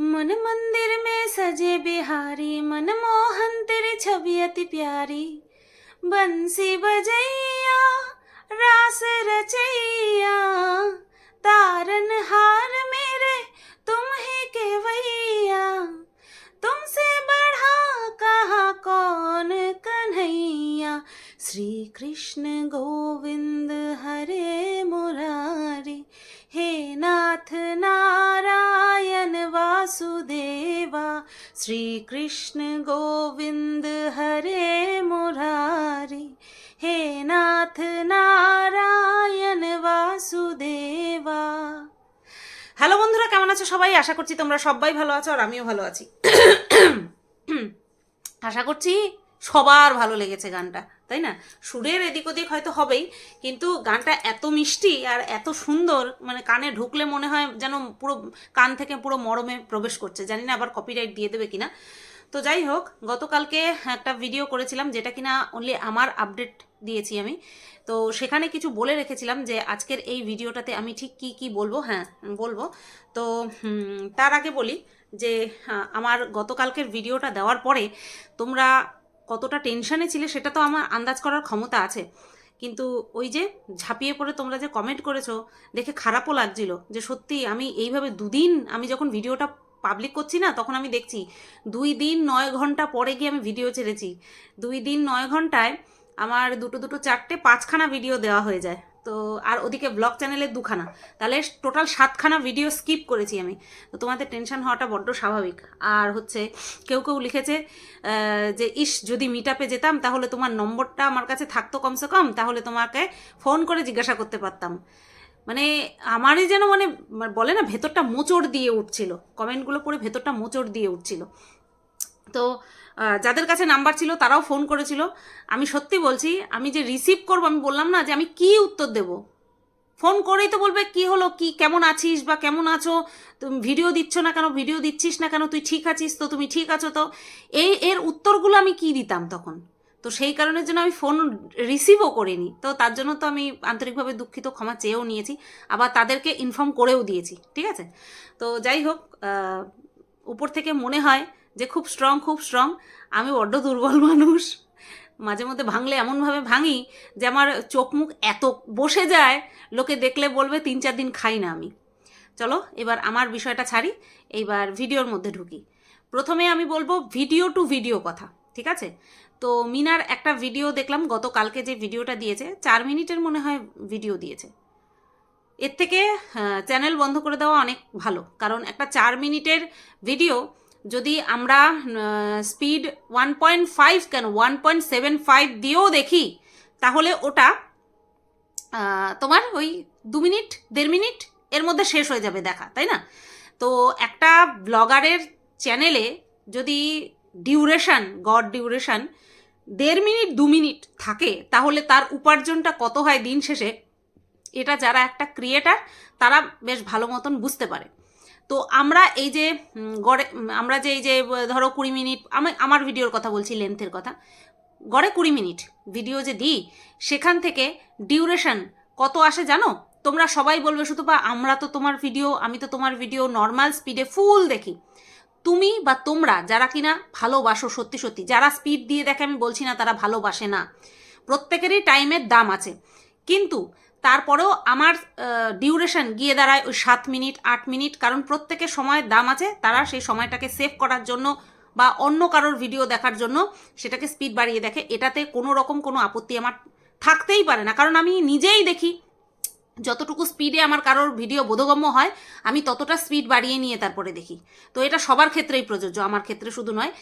मन मंदिर में सजे बिहारी, मन मोहन तेरी छवि अति प्यारी। बंसी बजैया, रास रचैया तारन हार मेरे तुम ही केवैया तुमसे बढ़ा कहा कौन कन्हैया? श्री कृष्ण गोविंद हरे मुरारी। हे नाथ नारायण वासुदेवा श्री कृष्ण गोविंद हरे मुरारी हे नाथ নারায়ণ বাসুদেবা হ্যালো বন্ধুরা কেমন আছো সবাই আশা করছি তোমরা সবাই ভালো আছো আর আমিও ভালো আছি আশা করছি সবার ভালো লেগেছে গানটা, তাই না? সুরের এদিক ওদিক হয়তো হবেই, কিন্তু গানটা এত মিষ্টি আর এত সুন্দর মানে কানে ঢুকলে মনে হয় যেন পুরো কান থেকে পুরো মরমে প্রবেশ করছে, জানি না আবার কপিরাইট দিয়ে দেবে কিনা। তো যাই হোক, গতকালকে একটা ভিডিও করেছিলাম যেটা কিনা অনলি আমার আপডেট দিয়েছি আমি। তো সেখানে কিছু বলে রেখেছিলাম যে আজকের এই ভিডিওটাতে আমি ঠিক কি কি বলব হ্যাঁ বলব। তো তার আগে বলি যে আমার গতকালকের ভিডিওটা দেওয়ার পরে তোমরা কতটা টেনশানে ছিলে সেটা তো আমার আন্দাজ করার ক্ষমতা আছে। কিন্তু ওই যে ঝাঁপিয়ে পড়ে তোমরা যে কমেন্ট করেছ, দেখে খারাপও লাগছিল যে সত্যি আমি এইভাবে দুদিন আমি যখন ভিডিওটা পাবলিক করছি না, তখন আমি দেখছি দুই দিন নয় ঘণ্টা পরে গিয়ে আমি ভিডিও ছেড়েছি। দুই দিন নয় ঘন্টায় আমার দুটো দুটো চারটে পাঁচখানা ভিডিও দেওয়া হয়ে যায়। তো আর ওদিকে ব্লগ চ্যানেলে দুখানা। তাহলে টোটাল সাতখানা ভিডিও স্কিপ করেছি আমি। তো তোমাদের টেনশন হওয়াটা বড্ড স্বাভাবিক। আর হচ্ছে কেউ কেউ লিখেছে যে ইস, যদি মিট আপে যেতাম, তাহলে তোমার নম্বরটা আমার কাছে থাকতো কমসে কম, তাহলে তোমাকে ফোন করে জিজ্ঞাসা করতে পারতাম। মানে আমারই যেন মানে বলে না, ভেতরটা মোচড় দিয়ে উঠছিল। কমেন্টগুলো পড়ে ভেতরটা মোচড় দিয়ে উঠছিল। তো যাদের কাছে নাম্বার ছিল তারাও ফোন করেছিল। আমি সত্যি বলছি, আমি যে রিসিভ করব, আমি বললাম না যে আমি কি উত্তর দেব। ফোন করেই তো বলবে কি হলো, কি, কেমন আছিস বা কেমন আছো? তুমি ভিডিও দিচ্ছ না কেন? ভিডিও দিচ্ছিস না কেন? তুই ঠিক আছিস তো? তুমি ঠিক আছো তো? এই, এর উত্তরগুলো আমি কি দিতাম তখন? তো সেই কারণের জন্য আমি ফোন রিসিভও করিনি। তো তার জন্য তো আমি আন্তরিকভাবে দুঃখিত, ক্ষমা চেয়েও নিয়েছি। আবার তাদেরকে ইনফর্ম করেও দিয়েছি, ঠিক আছে? তো যাই হোক উপর থেকে মনে হয় যে খুব স্ট্রং খুব স্ট্রং আমি বড্ড দুর্বল মানুষ। মাঝে মধ্যে ভাঙলে এমনভাবে ভাঙি যে আমার চোখ মুখ এত বসে যায়, লোকে দেখলে বলবে তিন চার দিন খাই না আমি। চলো, এবার আমার বিষয়টা ছাড়ি। এইবার ভিডিওর মধ্যে ঢুকি। প্রথমে আমি বলব ভিডিও টু ভিডিও কথা, ঠিক আছে? তো মিনার একটা ভিডিও দেখলাম, গতকালকে যে ভিডিওটা দিয়েছে, চার মিনিটের মনে হয় ভিডিও দিয়েছে। এর থেকে চ্যানেল বন্ধ করে দেওয়া অনেক ভালো। কারণ একটা চার মিনিটের ভিডিও যদি আমরা স্পিড ওয়ান পয়েন্ট ফাইভ কেন ওয়ান পয়েন্ট সেভেন ফাইভ দিয়েও দেখি, তাহলে ওটা তোমার ওই দু মিনিট, দেড় মিনিট এর মধ্যে শেষ হয়ে যাবে দেখা, তাই না? তো একটা ব্লগারের চ্যানেলে যদি ডিউরেশন গড ডিউরেশন দেড় মিনিট, দু মিনিট থাকে, তাহলে তার উপার্জনটা কত হয় দিন শেষে? এটা যারা একটা ক্রিয়েটার তারা বেশ ভালো মতন বুঝতে পারে। তো আমরা এই যে গড়ে আমরা যে এই যে ধরো কুড়ি মিনিট, আমি, আমার ভিডিওর কথা বলছি লেন্থের কথা। গড়ে কুড়ি মিনিট ভিডিও যে দিই, সেখান থেকে ডিউরেশন কত আসে জানো? তোমরা সবাই বলবে, শুধু বা, আমরা তো তোমার ভিডিও, আমি তো তোমার ভিডিও নর্মাল স্পিডে ফুল দেখি। তুমি বা তোমরা, যারা কিনা ভালোবাসো সত্যি সত্যি, যারা স্পিড দিয়ে দেখে, আমি বলছি না তারা ভালোবাসে না। প্রত্যেকেরই টাইমের দাম আছে। কিন্তু তারপরেও আমার ডিউরেশন গিয়ে দাঁড়ায় ওই সাত মিনিট, আট মিনিট, কারণ প্রত্যেকের সময়ের দাম আছে, তারা সেই সময়টাকে সেভ করার জন্য বা অন্য কারোর ভিডিও দেখার জন্য সেটাকে স্পিড বাড়িয়ে দেখে। এটাতে কোনো রকম কোনো আপত্তি আমার থাকতেই পারে না। কারণ আমি নিজেই দেখি যতটুকু স্পিডে আমার কারোর ভিডিও বোধগম্য হয়, আমি ততটা স্পিড বাড়িয়ে নিয়ে তারপরে দেখি। তো এটা সবার ক্ষেত্রেই প্রযোজ্য, আমার ক্ষেত্রে শুধু নয়।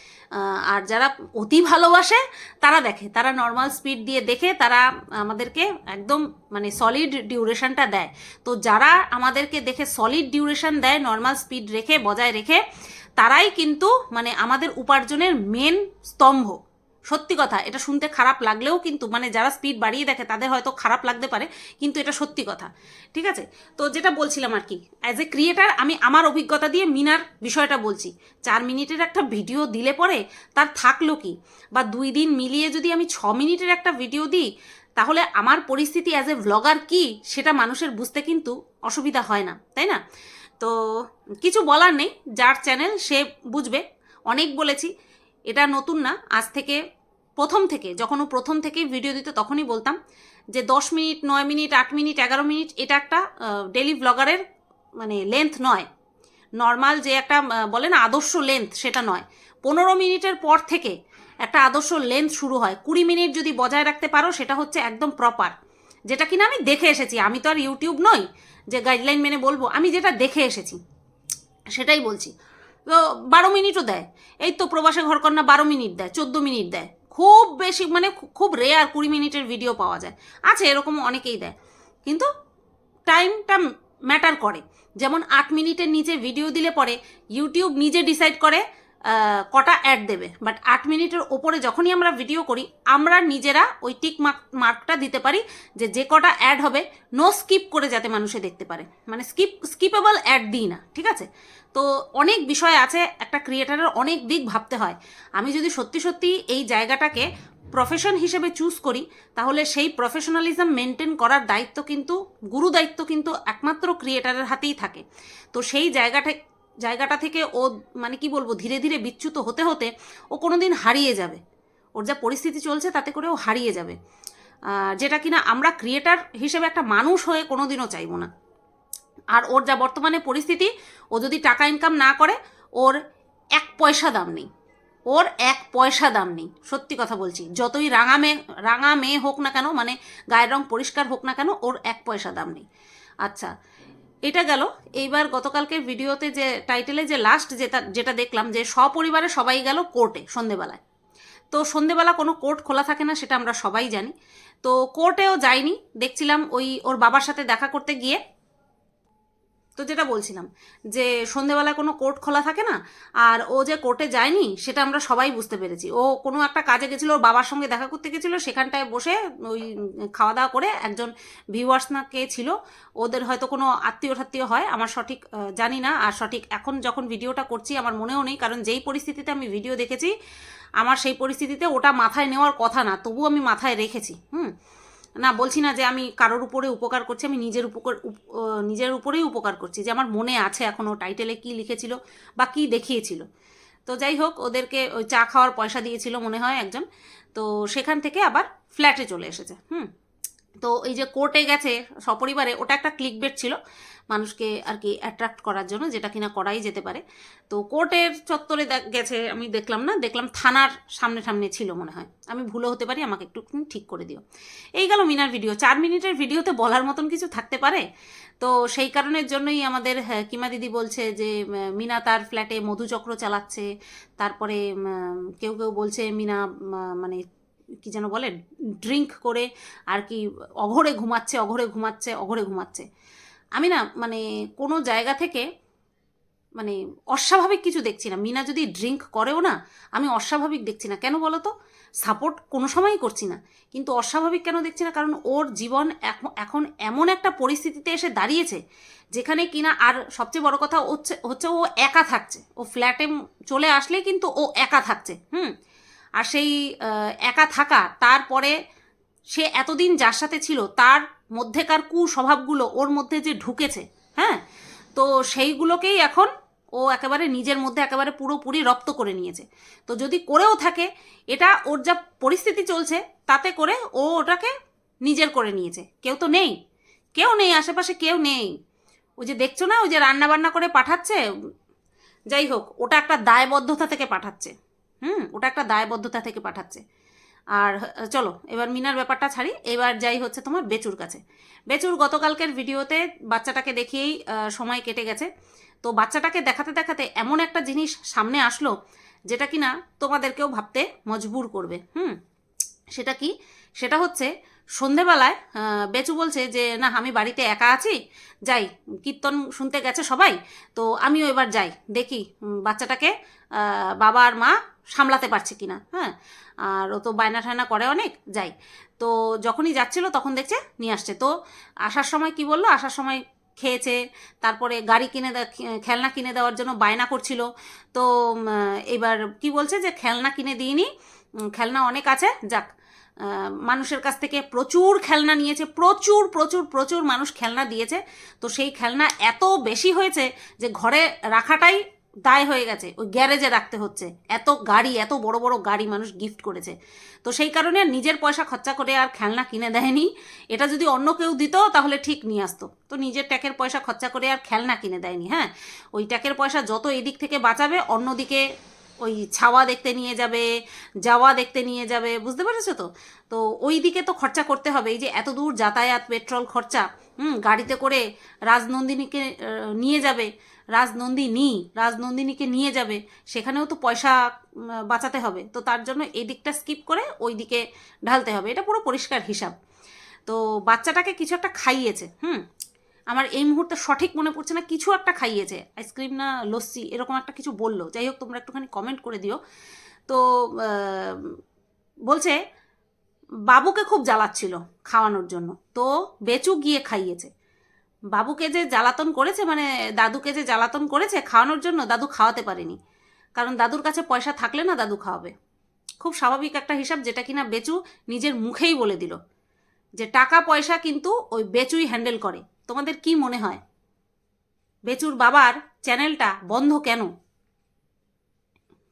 আর যারা অতি ভালোবাসে, তারা দেখে। তারা নর্মাল স্পিড দিয়ে দেখে, তারা আমাদেরকে একদম মানে সলিড ডিউরেশনটা দেয়। তো যারা আমাদেরকে দেখে সলিড ডিউরেশন দেয় নর্মাল স্পিড রেখে, বজায় রেখে, তারাই কিন্তু মানে আমাদের উপার্জনের মেন স্তম্ভ। সত্যি কথা, এটা শুনতে খারাপ লাগলেও কিন্তু মানে যারা স্পিড বাড়িয়ে দেখে তাদের হয়তো খারাপ লাগতে পারে, কিন্তু এটা সত্যি কথা, ঠিক আছে? তো যেটা বলছিলাম আর কি অ্যাজ এ ক্রিয়েটার আমি আমার অভিজ্ঞতা দিয়ে মিনার বিষয়টা বলছি, চার মিনিটের একটা ভিডিও দিলে পরে তার থাকল কি? বা দুই দিন মিলিয়ে যদি আমি ছ মিনিটের একটা ভিডিও দিই, তাহলে আমার পরিস্থিতি অ্যাজ এ ভ্লগার কি, সেটা মানুষের বুঝতে কিন্তু অসুবিধা হয় না, তাই না? তো কিছু বলার নেই, যার চ্যানেল সে বুঝবে, অনেক বলেছি। এটা নতুন না, আজ থেকে প্রথম থেকে, যখন ও প্রথম থেকেই ভিডিও দিত তখনই বলতাম যে দশ মিনিট, নয় মিনিট, আট মিনিট, এগারো মিনিট এটা একটা ডেলি ব্লগারের মানে লেন্থ নয়। নর্মাল যে একটা বলে না আদর্শ লেন্থ সেটা নয়। পনেরো মিনিটের পর থেকে একটা আদর্শ লেন্থ শুরু হয়। কুড়ি মিনিট যদি বজায় রাখতে পারো সেটা হচ্ছে একদম প্রপার যেটা কিনা আমি দেখে এসেছি, আমি তো আর ইউটিউব নই যে গাইডলাইন মেনে বলব, আমি যেটা দেখে এসেছি, সেটাই বলছি। তো বারো মিনিটও দেয়। এই তো প্রবাসে ঘরকন্যা বারো মিনিট দেয়, চোদ্দ মিনিট দেয়। খুব বেশি মানে খুব রেয়ার কুড়ি মিনিটের ভিডিও পাওয়া যায়। আছে এরকম অনেকেই দেয়। কিন্তু টাইমটা ম্যাটার করে। যেমন আট মিনিটের নিচে ভিডিও দিলে পরে ইউটিউব নিজে ডিসাইড করে কটা অ্যাড দেবে? বাট আট মিনিটের ওপরে যখনই আমরা ভিডিও করি, আমরা নিজেরা ওই টিক মার্ক মার্কটা দিতে পারি যে যে কটা অ্যাড হবে নো স্কিপ করে যাতে মানুষে দেখতে পারে। মানে স্কিপ স্কিপেবল অ্যাড দিই না, ঠিক আছে? তো অনেক বিষয় আছে, একটা ক্রিয়েটারের অনেক দিক ভাবতে হয়। আমি যদি সত্যি সত্যি এই জায়গাটাকে প্রফেশন হিসেবে চুজ করি, তাহলে সেই প্রফেশনালিজম মেনটেন করার দায়িত্ব কিন্তু, গুরু দায়িত্ব কিন্তু একমাত্র ক্রিয়েটারের হাতেই থাকে। তো সেই জায়গাটা জায়গাটা থেকে ও মানে কি বলব, ধীরে ধীরে বিচ্যুত হতে হতে ও কোনো দিন হারিয়ে যাবে। ওর যা পরিস্থিতি চলছে তাতে করে ও হারিয়ে যাবে। যেটা কিনা আমরা ক্রিয়েটার হিসেবে একটা মানুষ হয়ে কোনো দিনও চাইব না। আর ওর যা বর্তমানে পরিস্থিতি, ও যদি টাকা ইনকাম না করে, ওর এক পয়সা দাম নেই। ওর এক পয়সা দাম নেই। সত্যি কথা বলছি। যতই রাঙা মেয়ে রাঙা মেয়ে হোক না কেন মানে গায়ের রং পরিষ্কার হোক না কেন, ওর এক পয়সা দাম নেই। আচ্ছা এটা গেল। এইবার গতকালকের ভিডিওতে যে টাইটেলে যে লাস্ট যেটা যেটা দেখলাম যে সপরিবারে সবাই গেল কোর্টে সন্ধেবেলায়। তো সন্ধেবেলা কোনো কোর্ট খোলা থাকে না, সেটা আমরা সবাই জানি। তো কোর্টেও যাইনি, দেখছিলাম ওই ওর বাবার সাথে দেখা করতে গিয়ে তো যেটা বলছিলাম, যে সন্ধেবেলায় কোনো কোর্ট খোলা থাকে না, আর ও যে কোর্টে যায়নি, সেটা আমরা সবাই বুঝতে পেরেছি। ও কোনো একটা কাজে গেছিল, ওর বাবার সঙ্গে দেখা করতে গেছিল, সেখানটায় বসে ওই খাওয়া দাওয়া করে একজন ভিউয়ার্স না কে ছিল, ওদের হয়তো কোনো আত্মীয় ঠাত্মীয় হয়, আমার সঠিক জানি না, আর সঠিক এখন যখন ভিডিওটা করছি, আমার মনেও নেই, কারণ যেই পরিস্থিতিতে আমি ভিডিও দেখেছি, আমার সেই পরিস্থিতিতে ওটা মাথায় নেওয়ার কথা না তবু আমি মাথায় রেখেছি, হুম। না, বলছি না যে আমি কারোর উপরে উপকার করছি, আমি নিজের উপকার, উপ- নিজের উপরেই উপকার করছি, যে আমার মনে আছে এখনও টাইটেলে কি লিখেছিল বা কি দেখিয়েছিল। তো যাই হোক, ওদেরকে ওই চা খাওয়ার পয়সা দিয়েছিল মনে হয় একজন, তো সেখান থেকে আবার ফ্ল্যাটে চলে এসেছে, হুম। তো এই যে কোর্টে গেছে সপরিবারে, ওটা একটা ক্লিক বেট ছিল মানুষকে আর কি অ্যাট্রাক্ট করার জন্য যেটা কিনা করাই যেতে পারে। তো কোর্টের চত্বরে গেছে আমি দেখলাম না দেখলাম থানার সামনে সামনে ছিল মনে হয়। আমি ভুলও হতে পারি আমাকে একটু ঠিক করে দিও। এই গেল মিনার ভিডিও চার মিনিটের ভিডিওতে বলার মতন কিছু থাকতে পারে? তো সেই কারণের জন্যই আমাদের হ্যাঁ, কিমা দিদি বলছে যে মিনা তার ফ্ল্যাটে মধুচক্র চালাচ্ছে। তারপরে কেউ কেউ বলছে মিনা মানে কি যেন বলে ড্রিঙ্ক করে আর কি অঘরে ঘুমাচ্ছে অঘরে ঘুমাচ্ছে অঘরে ঘুমাচ্ছে। আমি না মানে কোনো জায়গা থেকে মানে অস্বাভাবিক কিছু দেখছি না। মিনা যদি ড্রিঙ্ক করেও না, আমি অস্বাভাবিক দেখছি না। কেন বলো তো? সাপোর্ট কোনো সময়ই করছি না। কিন্তু অস্বাভাবিক কেন দেখছি না? কারণ ওর জীবন এখন- এমন একটা পরিস্থিতিতে এসে দাঁড়িয়েছে, যেখানে কিনা আর সবচেয়ে বড় কথা হচ্ছে হচ্ছে ও একা থাকছে। ও ফ্ল্যাটে চলে আসলে কিন্তু ও একা থাকছে, হুম? আর সেই একা থাকা, তারপরে সে এতদিন যার সাথে ছিল, তার মধ্যেকার কুস্বভাবগুলো ওর মধ্যে যে ঢুকেছে হ্যাঁ? তো সেইগুলোকেই এখন ও একেবারে নিজের মধ্যে একেবারে পুরোপুরি রপ্ত করে নিয়েছে। তো যদি করেও থাকে, এটা ওর যা পরিস্থিতি চলছে, তাতে করে ও ওটাকে নিজের করে নিয়েছে। কেউ তো নেই। কেউ নেই, আশেপাশে কেউ নেই। ওই যে দেখছ না, ওই যে রান্না বান্না করে পাঠাচ্ছে? যাই হোক, ওটা একটা দায়বদ্ধতা থেকে পাঠাচ্ছে। হুম, ওটা একটা দায়বদ্ধতা থেকে পাঠাচ্ছে। আর চলো, এবার মিনার ব্যাপারটা ছাড়ি। এবার যাই হচ্ছে তোমার বেচুর কাছে। বেচুর গতকালকের ভিডিওতে বাচ্চাটাকে দেখিয়েই সময় কেটে গেছে। তো বাচ্চাটাকে দেখাতে দেখাতে এমন একটা জিনিস সামনে আসলো, যেটা কি না তোমাদেরকেও ভাবতে মজবুর করবে। হুম? সেটা কি? সেটা হচ্ছে সন্ধেবেলায় বেচু বলছে যে, না, আমি বাড়িতে একা আছি। যাই, কীর্তন শুনতে গেছে সবাই। তো আমিও এবার যাই, দেখি বাচ্চাটাকে বাবা আর মা সামলাতে পারছে কিনা হ্যাঁ? আর ও তো বায়না ঠায়না করে অনেক, যাই। তো যখনই যাচ্ছিল তখন দেখছে নিয়ে আসছে। তো আসার সময় কি বলল? আসার সময় খেয়েছে, তারপরে গাড়ি কিনে খেলনা কিনে দেওয়ার জন্য বায়না করছিল। তো এবার কি বলছে যে খেলনা কিনে দিইনি খেলনা অনেক আছে, যাক মানুষের কাছ থেকে প্রচুর খেলনা নিয়েছে, প্রচুর প্রচুর প্রচুর মানুষ খেলনা দিয়েছে। তো সেই খেলনা এত বেশি হয়েছে যে ঘরে রাখাটাই দায় হয়ে গেছে, ওই গ্যারেজে রাখতে হচ্ছে। এত গাড়ি, এত বড় বড় গাড়ি মানুষ গিফট করেছে। তো সেই কারণে নিজের পয়সা খরচা করে আর খেলনা কিনে দেয়নি। এটা যদি অন্য কেউ দিত, তাহলে ঠিক নিয়ে আসতো। তো নিজের ট্যাকের পয়সা খরচা করে আর খেলনা কিনে দেয়নি হ্যাঁ? ওই ট্যাকের পয়সা যত এদিক থেকে বাঁচাবে, অন্যদিকে ওই ছাওয়া দেখতে নিয়ে যাবে, যাওয়া দেখতে নিয়ে যাবে, বুঝতে পেরেছ তো? তো ওই দিকে তো খরচা করতে হবে। এই যে এত দূর যাতায়াত, পেট্রোল খরচা, হুম, গাড়িতে করে রাজনন্দিনীকে নিয়ে যাবে রাজনন্দিনী, রাজনন্দিনীকে নিয়ে যাবে, সেখানেও তো পয়সা বাঁচাতে হবে। তো তার জন্য এই দিকটা স্কিপ করে ওই দিকে ঢালতে হবে। এটা পুরো পরিষ্কার হিসাব। তো বাচ্চাটাকে কিছু একটা খাইয়েছে, হুম? আমার এই মুহূর্তে সঠিক মনে পড়ছে না, কিছু একটা খাইয়েছে। আইসক্রিম না, লস্যি, এরকম একটা কিছু বলল। যাই হোক, তোমরা একটুখানি কমেন্ট করে দিও। তো বলছে, বাবুকে খুব জ্বালাচ্ছিল খাওয়ানোর জন্য। তো বেচু গিয়ে খাইয়েছে। বাবুকে যে জ্বালাতন করেছে মানে দাদুকে যে জ্বালাতন করেছে, খাওয়ানোর জন্য দাদু খাওয়াতে পারেনি। কারণ দাদুর কাছে পয়সা থাকলে না দাদু খাওয়াবে। খুব স্বাভাবিক একটা হিসাব যেটা কিনা বেচু নিজের মুখেই বলে দিল। যে টাকা পয়সা কিন্তু ওই বেচুই হ্যান্ডেল করে। তোমাদের কি মনে হয়? বেচুর বাবার চ্যানেলটা বন্ধ কেন?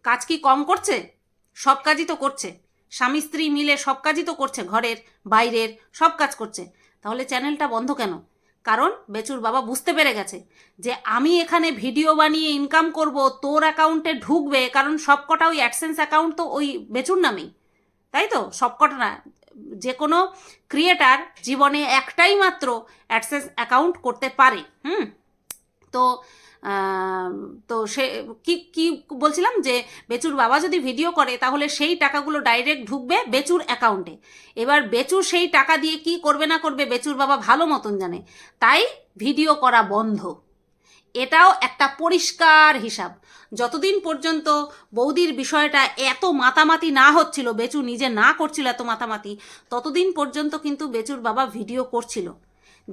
কাজ কি কম করছে? সব কাজই তো করছে। স্বামী স্ত্রী মিলে সব কাজই তো করছে। ঘরের, বাইরের সব কাজ করছে। তাহলে চ্যানেলটা বন্ধ কেন? কারণ বেচুর বাবা বুঝতে পেরে গেছে যে আমি এখানে ভিডিও বানিয়ে ইনকাম করব, তোর অ্যাকাউন্টে ঢুকবে, কারণ সবকটা ওই অ্যাডসেন্স অ্যাকাউন্ট তো ওই বেচুর নামেই। তাই তো? সবকটা না। যে কোনো ক্রিয়েটার জীবনে একটাই মাত্র অ্যাডসেন্স অ্যাকাউন্ট করতে পারে। হুম? তো তো সে, কি কি বলছিলাম যে বেচুর বাবা যদি ভিডিও করে, তাহলে সেই টাকাগুলো ডাইরেক্ট ঢুকবে বেচুর অ্যাকাউন্টে এবার বেচুর সেই টাকা দিয়ে কি করবে না করবে, বেচুর বাবা ভালো মতন জানে। তাই ভিডিও করা বন্ধ। এটাও একটা পরিষ্কার হিসাব। যতদিন পর্যন্ত বৌদির বিষয়টা এত মাতামাতি না হচ্ছিল বেচু নিজে না করছিল এত মাতামাতি, ততদিন পর্যন্ত কিন্তু বেচুর বাবা ভিডিও করছিল।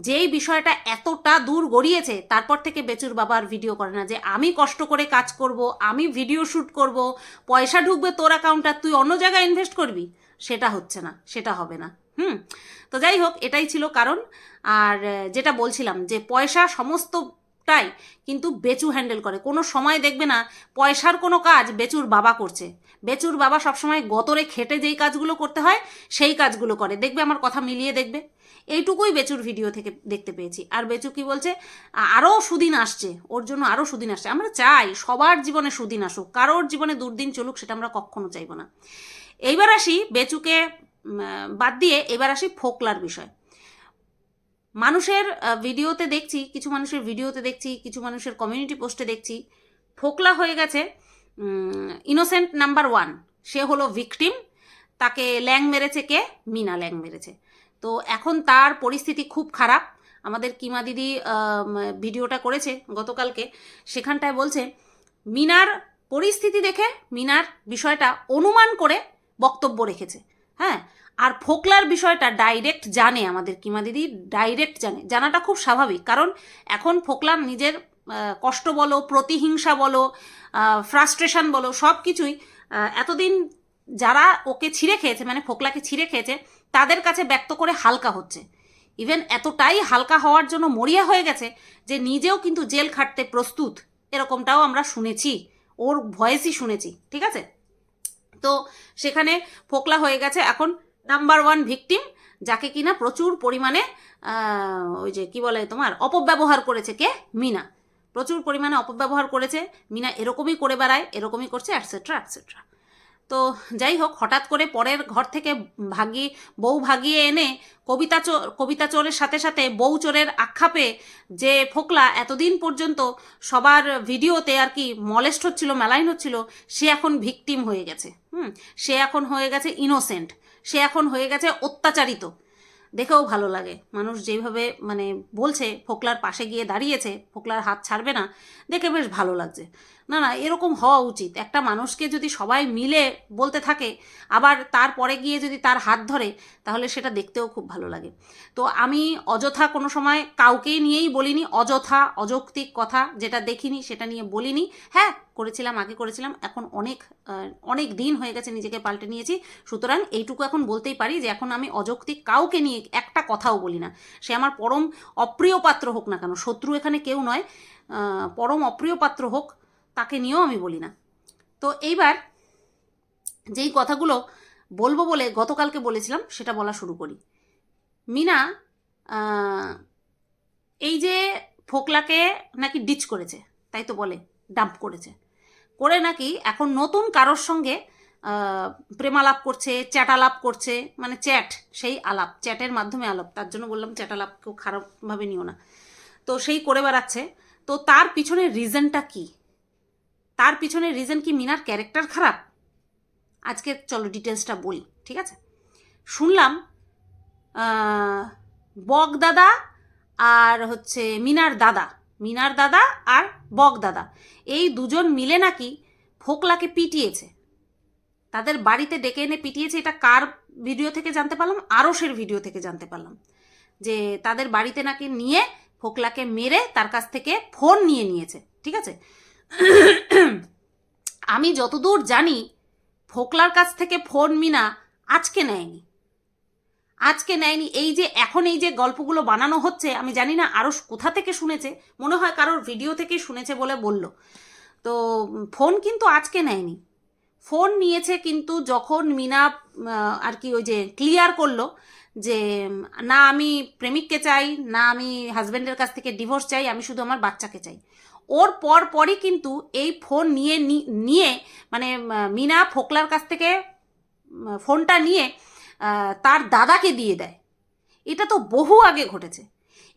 যেই বিষয়টা এতটা দূর গড়িয়েছে, তারপর থেকে বেচুর বাবা আর ভিডিও করে না যে, আমি কষ্ট করে কাজ করব, আমি ভিডিও শ্যুট করব, পয়সা ঢুকবে তোর অ্যাকাউন্টটা তুই অন্য জায়গায় ইনভেস্ট করবি? সেটা হচ্ছে না, সেটা হবে না। হুম? তো যাই হোক, এটাই ছিল কারণ। আর যেটা বলছিলাম যে, পয়সা সমস্তটাই কিন্তু বেচু হ্যান্ডেল করে। কোনো সময় দেখবে না, পয়সার কোনো কাজ বেচুর বাবা করছে। বেচুর বাবা সবসময় গতরে খেটে যেই কাজগুলো করতে হয়, সেই কাজগুলো করে। দেখবে আমার কথা মিলিয়ে দেখবে। এইটুকুই বেচুর ভিডিও থেকে দেখতে পেয়েছি। আর বেচু কি বলছে আরও সুদিন আসছে। ওর জন্য আরও সুদিন আসছে। আমরা চাই সবার জীবনে সুদিন আসুক। কারোর জীবনে দুর্দিন চলুক সেটা আমরা কখনো চাইব না। এইবার আসি বেচুকে বাদ দিয়ে এবার আসি ফোকলার বিষয়। মানুষের ভিডিওতে দেখছি, কিছু মানুষের ভিডিওতে দেখছি, কিছু মানুষের কমিউনিটি পোস্টে দেখছি, ফোকলা হয়ে গেছে ইনোসেন্ট নাম্বার ওয়ান সে হলো ভিকটিম তাকে ল্যাং মেরেছে কে? মিনা ল্যাং মেরেছে। তো এখন তার পরিস্থিতি খুব খারাপ। আমাদের কিমা দিদি ভিডিওটা করেছে গতকালকে, সেখানটায় বলছে, মিনার পরিস্থিতি দেখে, মিনার বিষয়টা অনুমান করে বক্তব্য রেখেছে। হ্যাঁ আর ফোকলার বিষয়টা ডাইরেক্ট জানে আমাদের কিমা দিদি ডাইরেক্ট জানে। জানাটা খুব স্বাভাবিক, কারণ এখন ফোকলার নিজের কষ্ট বলো, প্রতিহিংসা বলো ফ্রাস্ট্রেশন বলো সব কিছুই এতদিন যারা ওকে ছিঁড়ে খেয়েছে মানে ফোকলাকে ছিঁড়ে খেয়েছে, তাদের কাছে ব্যক্ত করে হালকা হচ্ছে। ইভেন এতটাই হালকা হওয়ার জন্য মরিয়া হয়ে গেছে যে নিজেও কিন্তু জেল খাটতে প্রস্তুত, এরকমটাও আমরা শুনেছি, ওর ভয়েসই শুনেছি, ঠিক আছে? তো সেখানে ফোকলা হয়ে গেছে, এখন নাম্বার ওয়ান ভিকটিম, যাকে কিনা প্রচুর পরিমাণে ওই যে কি বলে তোমার, অপব্যবহার করেছে কে? মিনা। প্রচুর পরিমাণে অপব্যবহার করেছে, মিনা এরকমই করে বেড়ায়, এরকমই করছে অ্যাটসেট্রা অ্যাটসেট্রা তো যাই হোক, হঠাৎ করে পরের ঘর থেকে ভাগি, বউ ভাগিয়ে এনে কবিতা চোর কবিতা চোরের সাথে সাথে বউ চোরের আখ্যাপে যে ফোকলা এতদিন পর্যন্ত সবার ভিডিওতে আর কি মলেস্ট হচ্ছিল মেলাইন হচ্ছিল, সে এখন ভিকটিম হয়ে গেছে। হুম, সে এখন হয়ে গেছে ইনোসেন্ট সে এখন হয়ে গেছে অত্যাচারিত। দেখেও ভালো লাগে। মানুষ যেভাবে মানে বলছে, ফোকলার পাশে গিয়ে দাঁড়িয়েছে, ফোকলার হাত ছাড়বে না, দেখে বেশ ভালো লাগছে। না না, এরকম হওয়া উচিত। একটা মানুষকে যদি সবাই মিলে বলতে থাকে, আবার তারপরে গিয়ে যদি তার হাত ধরে, তাহলে সেটা দেখতেও খুব ভালো লাগে। তো আমি অযথা কোনো সময় কাউকেই নিয়েই বলিনি, অযথা, অযৌক্তিক কথা যেটা দেখিনি, সেটা নিয়ে বলিনি। হ্যাঁ করেছিলাম, আগে করেছিলাম, এখন অনেক অনেক দিন হয়ে গেছে নিজেকে পাল্টে নিয়েছি। সুতরাং এইটুকু এখন বলতেই পারি যে এখন আমি অযৌক্তিক কাউকে নিয়ে একটা কথাও বলি না। সে আমার পরম অপ্রিয় পাত্র হোক না কেন, শত্রু এখানে কেউ নয় পরম অপ্রিয় পাত্র হোক তাকে নিয়েও আমি বলি না। তো এইবার যেই কথাগুলো বলব বলে গতকালকে বলেছিলাম, সেটা বলা শুরু করি। মিনা এই যে ফোকলাকে নাকি ডিচ করেছে, তাই তো বলে, ডাম্প করেছে। করে নাকি এখন নতুন কারোর সঙ্গে প্রেমালাপ করছে, চ্যাটালাপ করছে মানে চ্যাট, সেই আলাপ, চ্যাটের মাধ্যমে আলাপ, তার জন্য বললাম চ্যাটালাপ কেউ খারাপভাবে নিও না। তো সেই করে বেড়াচ্ছে। তো তার পিছনে রিজনটা কি? তার পিছনে রিজন কি মিনার ক্যারেক্টার খারাপ? আজকে চলো ডিটেলসটা বলি, ঠিক আছে? শুনলাম বক দাদা আর হচ্ছে মিনার দাদা মিনার দাদা আর বক দাদা, এই দুজন মিলে নাকি ফোকলাকে পিটিয়েছে। তাদের বাড়িতে ডেকে এনে পিটিয়েছে, এটা কার ভিডিও থেকে জানতে পারলাম? আরসের ভিডিও থেকে জানতে পারলাম। যে তাদের বাড়িতে নাকি নিয়ে ফোকলাকে মেরে তার কাছ থেকে ফোন নিয়ে নিয়েছে, ঠিক আছে? আমি যতদূর জানি, ফোকলার কাছ থেকে ফোন মিনা আজকে নেয়নি। আজকে নেয়নি। এই যে এখন এই যে গল্পগুলো বানানো হচ্ছে, আমি জানি না আরও কোথা থেকে শুনেছে, মনে হয় কারোর ভিডিও থেকেই শুনেছে বলে বলল। তো ফোন কিন্তু আজকে নেয়নি। ফোন নিয়েছে কিন্তু যখন মিনা আর কি ওই যে ক্লিয়ার করল যে না আমি প্রেমিককে চাই, না আমি হাজব্যান্ডের কাছ থেকে ডিভোর্স চাই, আমি শুধু আমার বাচ্চাকে চাই। ওর পর পরই কিন্তু এই ফোন নিয়ে নিয়ে মানে মিনা ফোকলার কাছ থেকে ফোনটা নিয়ে তার দাদাকে দিয়ে দেয়। এটা তো বহু আগে ঘটেছে।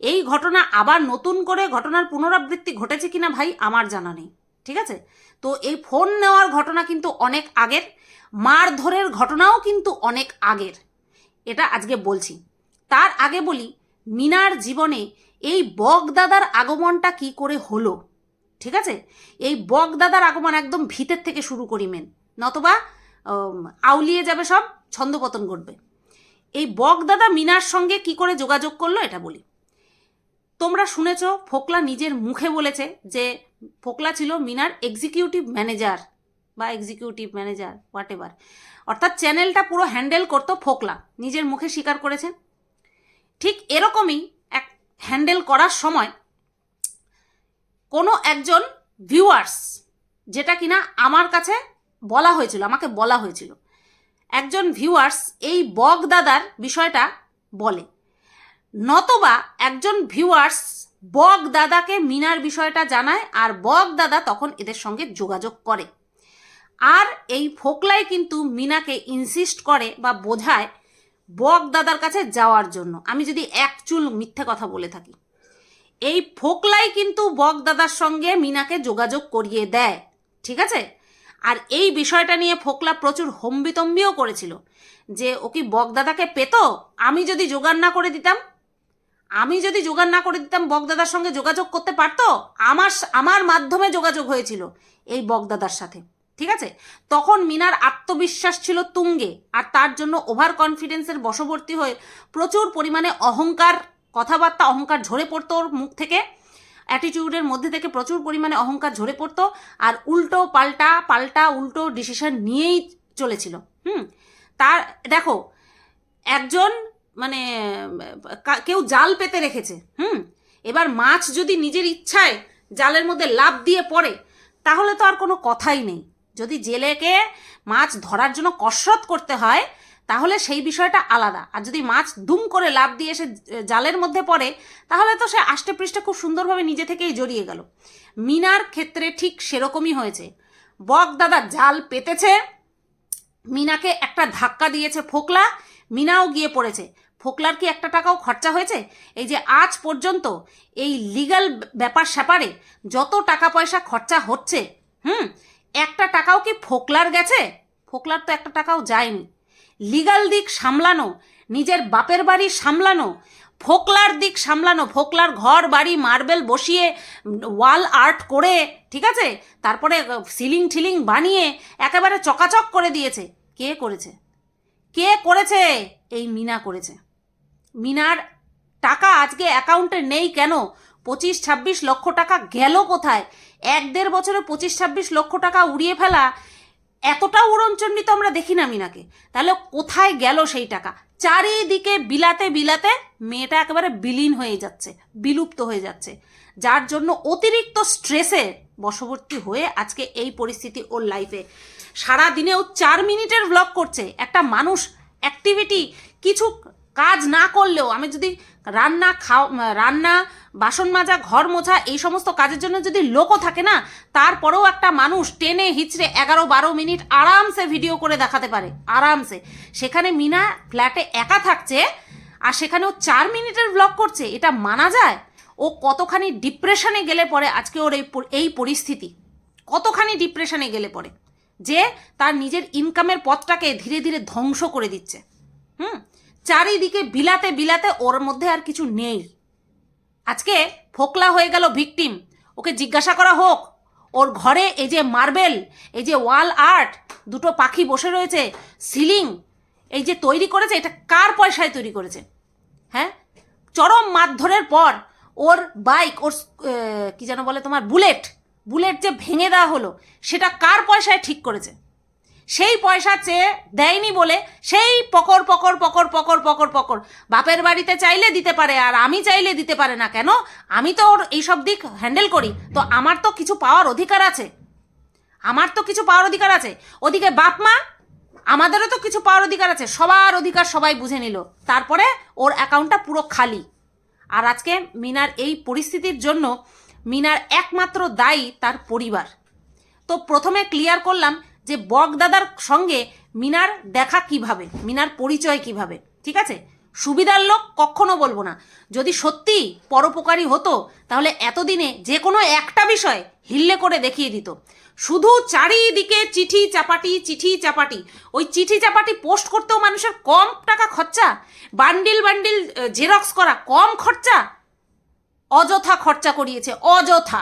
এই ঘটনা আবার নতুন করে ঘটনার পুনরাবৃত্তি ঘটেছে কিনা ভাই আমার জানা নেই, ঠিক আছে? তো এই ফোন নেওয়ার ঘটনা কিন্তু অনেক আগের, মারধরের ঘটনাও কিন্তু অনেক আগের। এটা আজকে বলছি। তার আগে বলি, মিনার জীবনে এই বগদাদার আগমনটা কি করে হলো? ঠিক আছে? এই বগদাদার আগমন একদম ভিতের থেকে শুরু করি মেন নতবা আউলিয়ে যাবে সব, ছন্দপতন ঘটবে। এই বগদাদা মিনার সঙ্গে কি করে যোগাযোগ করল এটা বলি। তোমরা শুনেছ, ফোকলা নিজের মুখে বলেছে যে, ফোকলা ছিল মিনার এক্সিকিউটিভ ম্যানেজার বা এক্সিকিউটিভ ম্যানেজার হোয়াট এভার অর্থাৎ চ্যানেলটা পুরো হ্যান্ডেল করতো ফোকলা, নিজের মুখে স্বীকার করেছেন। ঠিক এরকমই এক হ্যান্ডেল করার সময় কোনো একজন ভিউয়ার্স যেটা কিনা আমার কাছে বলা হয়েছিল, আমাকে বলা হয়েছিল, একজন ভিউয়ার্স এই বগ দাদার বিষয়টা বলে। নতবা একজন ভিউয়ার্স বগ দাদাকে মিনার বিষয়টা জানায়, আর বগ দাদা তখন এদের সঙ্গে যোগাযোগ করে। আর এই ফোকলাই কিন্তু মিনাকে ইনসিস্ট করে বা বোঝায় বক দাদার কাছে যাওয়ার জন্য। আমি যদি এক চুল মিথ্যে কথা বলে থাকি। এই ফোকলাই কিন্তু বক দাদার সঙ্গে মিনাকে যোগাযোগ করিয়ে দেয়, ঠিক আছে? আর এই বিষয়টা নিয়ে ফোকলা প্রচুর হম্বিতম্বিও করেছিল যে, ও কি বগদাদাকে পেত? আমি যদি জোগাড় না করে দিতাম? আমি যদি জোগাড় না করে দিতাম বগদাদার সঙ্গে যোগাযোগ করতে পারতো? আমার আমার মাধ্যমে যোগাযোগ হয়েছিল এই বগদাদার সাথে। ঠিক আছে? তখন মিনার আত্মবিশ্বাস ছিল তুঙ্গে আর তার জন্য ওভার কনফিডেন্সের বশবর্তী হয়ে প্রচুর পরিমাণে অহংকার, কথাবার্তা, অহংকার ঝরে পড়তো ওর মুখ থেকে। অ্যাটিটিউডের মধ্যে থেকে প্রচুর পরিমাণে অহংকার ঝরে পড়তো আর উল্টো পাল্টা পাল্টা, উল্টো ডিসিশন নিয়েই চলেছিল। হুম? তার, দেখো, একজন মানে কেউ জাল পেতে রেখেছে। হুম? এবার মাছ যদি নিজের ইচ্ছায় জালের মধ্যে লাভ দিয়ে পড়ে, তাহলে তো আর কোনো কথাই নেই। যদি জেলেকে মাছ ধরার জন্য কসরত করতে হয়, তাহলে সেই বিষয়টা আলাদা। আর যদি মাছ দুম করে লাভ দিয়ে এসে জালের মধ্যে পড়ে, তাহলে তো সে আষ্টে পৃষ্ঠে খুব সুন্দরভাবে নিজে থেকেই জড়িয়ে গেল। মিনার ক্ষেত্রে ঠিক সেরকমই হয়েছে। বক দাদা জাল পেতেছে, মিনাকে একটা ধাক্কা দিয়েছে ফোকলা, মিনাও গিয়ে পড়েছে। ফোকলার কি একটা টাকাও খরচা হয়েছে? এই যে আজ পর্যন্ত এই লিগাল ব্যাপার স্যাপারে যত টাকা পয়সা খরচা হচ্ছে, হুম একটা টাকাও কি ফোকলার গেছে? ফোকলার তো একটা টাকাও যায়নি। লিগাল দিক সামলানো, নিজের বাপের বাড়ি সামলানো, ফোকলার দিক সামলানো, ফোকলার ঘর, বাড়ি, মার্বেল বসিয়ে ওয়াল আর্ট করে, ঠিক আছে? তারপরে সিলিং ঠিলিং বানিয়ে একেবারে চকাচক করে দিয়েছে। কে করেছে? কে করেছে? এই মিনা করেছে। মিনার টাকা আজকে অ্যাকাউন্টে নেই কেন? পঁচিশ ছাব্বিশ লক্ষ টাকা গেল কোথায়? এক দেড় বছরে পঁচিশ ছাব্বিশ লক্ষ টাকা উড়িয়ে ফেলা এতটা উড়নচণ্ডী তো আমরা দেখি না মিনাকে। তাহলে কোথায় গেল সেই টাকা? চারিদিকে বিলাতে বিলাতে মেয়েটা একেবারে বিলীন হয়ে যাচ্ছে, বিলুপ্ত হয়ে যাচ্ছে। যার জন্য অতিরিক্ত স্ট্রেসে বশবর্তী হয়ে আজকে এই পরিস্থিতি ওর লাইফে সারা দিনে ও চার মিনিটের ব্লগ করছে। একটা মানুষ অ্যাক্টিভিটি কিছু কাজ না করলেও আমি যদি রান্না খাও রান্না, বাসন মাজা, ঘর মোছা এই সমস্ত কাজের জন্য যদি লোকও থাকে না, তারপরেও একটা মানুষ টেনে হিচড়ে এগারো বারো মিনিট আরামসে ভিডিও করে দেখাতে পারে, আরামসে। সেখানে মিনা ফ্ল্যাটে একা থাকছে আর সেখানে ও চার মিনিটের ব্লগ করছে, এটা মানা যায়? ও কতখানি ডিপ্রেশনে গেলে পরে আজকে ওর এই এই পরিস্থিতি। কতখানি ডিপ্রেশনে গেলে পরে? যে তার নিজের ইনকামের পথটাকে ধীরে ধীরে ধ্বংস করে দিচ্ছে। হুম? চারিদিকে বিলাতে বিলাতে ওর মধ্যে আর কিছু নেই। আজকে ফোকলা হয়ে গেল ভিকটিম। ওকে জিজ্ঞাসা করা হোক, ওর ঘরে এই যে মার্বেল, এই যে ওয়াল আর্ট, দুটো পাখি বসে রয়েছে, সিলিং, এই যে তৈরি করেছে, এটা কার পয়সায় তৈরি করেছে? হ্যাঁ? চরম মারধরের পর ওর বাইক, ওর কি যেন বলে তোমার, বুলেট বুলেট যে ভেঙে দেওয়া হলো, সেটা কার পয়সায় ঠিক করেছে? সেই পয়সা চেয়ে দেয়নি বলে সেই পকর পকর পকর পকর পকর বাপের বাড়িতে চাইলে দিতে পারে আর আমি চাইলে দিতে পারে না কেন? আমি তো ওর এইসব দিক হ্যান্ডেল করি। তো আমার তো কিছু পাওয়ার অধিকার আছে। আমার তো কিছু পাওয়ার অধিকার আছে। ওদিকে বাপ মা, আমাদেরও তো কিছু পাওয়ার অধিকার আছে। সবার অধিকার সবাই বুঝে নিল। তারপরে ওর অ্যাকাউন্টটা পুরো খালি। আর আজকে মিনার এই পরিস্থিতির জন্য মিনার একমাত্র দায়ী তার পরিবার। তো প্রথমে ক্লিয়ার করলাম যে বক দাদার সঙ্গে মিনার দেখা কীভাবে? মিনার পরিচয় কীভাবে? ঠিক আছে? সুবিধার লোক কখনো বলব না। যদি সত্যি পরোপকারী হতো, তাহলে এতদিনে যে কোনো একটা বিষয় হিল্লে করে দেখিয়ে দিত। শুধু চারিদিকে চিঠি চাপাটি চিঠি চাপাটি। ওই চিঠি চাপাটি পোস্ট করতেও মানুষের কম টাকা খরচা, বান্ডিল বান্ডিল জেরক্স করা কম খরচা, অযথা খরচা করিয়েছে, অযথা।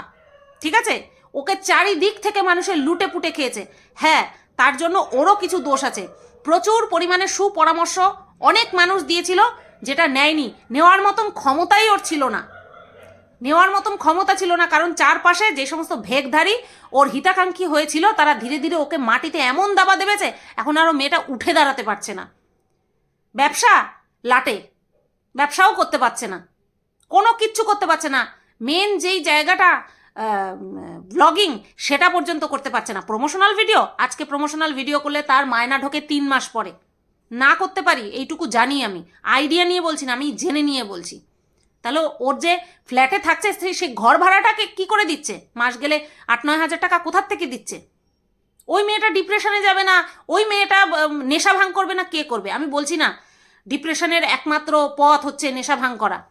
ঠিক আছে? ওকে চারিদিক থেকে মানুষের লুটে পুটে খেয়েছে। হ্যাঁ তার জন্য ওরও কিছু দোষ আছে। প্রচুর পরিমাণে সুপরামর্শ অনেক মানুষ দিয়েছিল যেটা নেয়নি। নেওয়ার মতন ক্ষমতাই ওর ছিল না। নেওয়ার মতন ক্ষমতা ছিল না, কারণ চারপাশে যে সমস্ত ভেগধারী ওর হিতাকাঙ্ক্ষী হয়েছিল, তারা ধীরে ধীরে ওকে মাটিতে এমন দাবা দেবেছে, এখন আরও মেয়েটা উঠে দাঁড়াতে পারছে না। ব্যবসা লাটে, ব্যবসাও করতে পারছে না। কোনো কিচ্ছু করতে পারছে না। মেন যেই জায়গাটা ব্লগিং সেটা পর্যন্ত করতে পারছে না। প্রমোশনাল ভিডিও আজকে প্রমোশনাল ভিডিও করলে তার মায়না ঢোকে তিন মাস পরে। না করতে পারি, এইটুকু জানি আমি। আইডিয়া নিয়ে বলছি না, আমি জেনে নিয়ে বলছি। তাহলে ওর যে ফ্ল্যাটে থাকছে, সে- ঘর ভাড়াটাকে কি করে দিচ্ছে? মাস গেলে আট, নয় হাজার টাকা কোথার থেকে দিচ্ছে? ওই মেয়েটা ডিপ্রেশনে যাবে না, ওই মেয়েটা নেশা ভাঙ করবে না, কে করবে? আমি বলছি না ডিপ্রেশনের একমাত্র পথ হচ্ছে নেশা ভাঙ করা।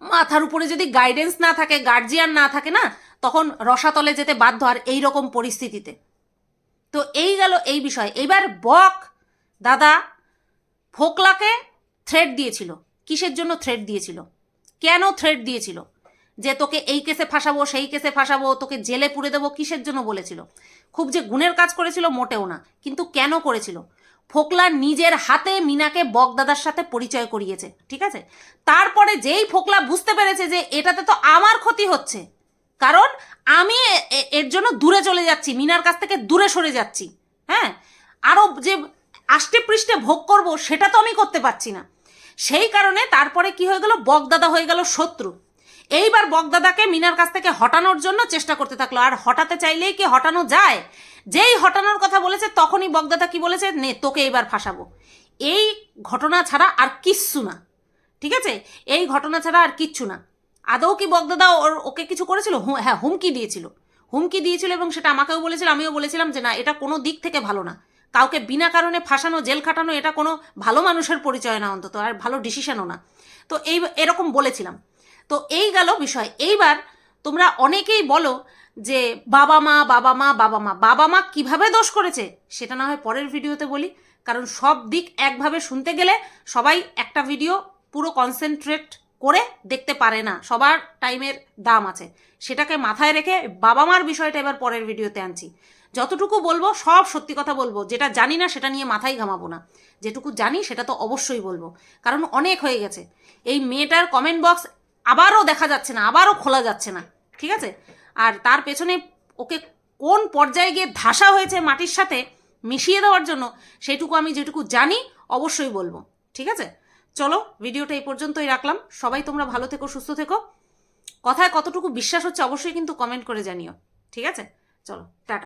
মাথার উপরে যদি গাইডেন্স না থাকে গার্জিয়ান না থাকে না, তখন রসাতলে যেতে বাধ্য আর এই রকম পরিস্থিতিতে। তো এই গেল এই বিষয়। এবার বক দাদা, ফোকলাকে থ্রেড দিয়েছিল। কিসের জন্য থ্রেড দিয়েছিল? কেন থ্রেড দিয়েছিল? যে তোকে এই কেসে ফাঁসাবো, সেই কেসে ফাঁসাবো, তোকে জেলে পুরে দেবো, কিসের জন্য বলেছিল? খুব যে গুণের কাজ করেছিল মোটেও না, কিন্তু কেন করেছিল? ফোকলা নিজের হাতে মিনাকে বকদাদার সাথে পরিচয় করিয়েছে, ঠিক আছে? তারপরে যেই ফোকলা বুঝতে পেরেছে যে এটাতে তো আমার ক্ষতি হচ্ছে, কারণ আমি এর জন্য দূরে চলে যাচ্ছি, মিনার কাছ থেকে দূরে সরে যাচ্ছি হ্যাঁ? আরও যে আষ্টে পৃষ্ঠে ভোগ করব, সেটা তো আমি করতে পারছি না। সেই কারণে তারপরে কি হয়ে গেল? বকদাদা হয়ে গেল শত্রু। এইবার বকদাদাকে মিনার কাছ থেকে হটানোর জন্য চেষ্টা করতে থাকল। আর হটাতে চাইলেই কি হটানো যায়? যেই হটানোর কথা বলেছে, তখনই বকদাদা কি বলেছে? নে, তোকে এবার ফাঁসাবো। এই ঘটনা ছাড়া আর কিচ্ছু না। ঠিক আছে? এই ঘটনা ছাড়া আর কিচ্ছু না। আদৌ কি বকদাদা ওর, ওকে কিছু করেছিল? হ্যাঁ হুমকি দিয়েছিল। হুমকি দিয়েছিল এবং সেটা আমাকেও বলেছিল, আমিও বলেছিলাম যে না, এটা কোনো দিক থেকে ভালো না। কাউকে বিনা কারণে ফাঁসানো, জেল খাটানো, এটা কোনো ভালো মানুষের পরিচয় না অন্তত, আর ভালো ডিসিশনও না। তো এই, এরকম বলেছিলাম। তো এই গেল বিষয়। এইবার তোমরা অনেকেই বলো যে, বাবা মা বাবা মা বাবা মা বাবা মা কীভাবে দোষ করেছে, সেটা না হয় পরের ভিডিওতে বলি। কারণ সব দিক একভাবে শুনতে গেলে সবাই একটা ভিডিও পুরো কনসেন্ট্রেট করে দেখতে পারে না। সবার টাইমের দাম আছে। সেটাকে মাথায় রেখে বাবা মার বিষয়টা এবার পরের ভিডিওতে আনছি। যতটুকু বলব, সব সত্যি কথা বলব। যেটা জানি না, সেটা নিয়ে মাথায় ঘামাবো না। যেটুকু জানি, সেটা তো অবশ্যই বলব। কারণ অনেক হয়ে গেছে। এই মেয়েটার কমেন্ট বক্স আবারও দেখা যাচ্ছে না, আবারও খোলা যাচ্ছে না। ঠিক আছে? আর তার পেছনে ওকে কোন পর্যায়ে গিয়ে ধাসা হয়েছে মাটির সাথে মিশিয়ে দেওয়ার জন্য, সেটুকু আমি যেটুকু জানি, অবশ্যই বলব। ঠিক আছে? চলো, ভিডিওটা এই পর্যন্তই রাখলাম। সবাই তোমরা ভালো থেকো, সুস্থ থেকো। কথায় কতটুকু বিশ্বাস হচ্ছে, অবশ্যই কিন্তু কমেন্ট করে জানিও। ঠিক আছে? চলো, টাটা।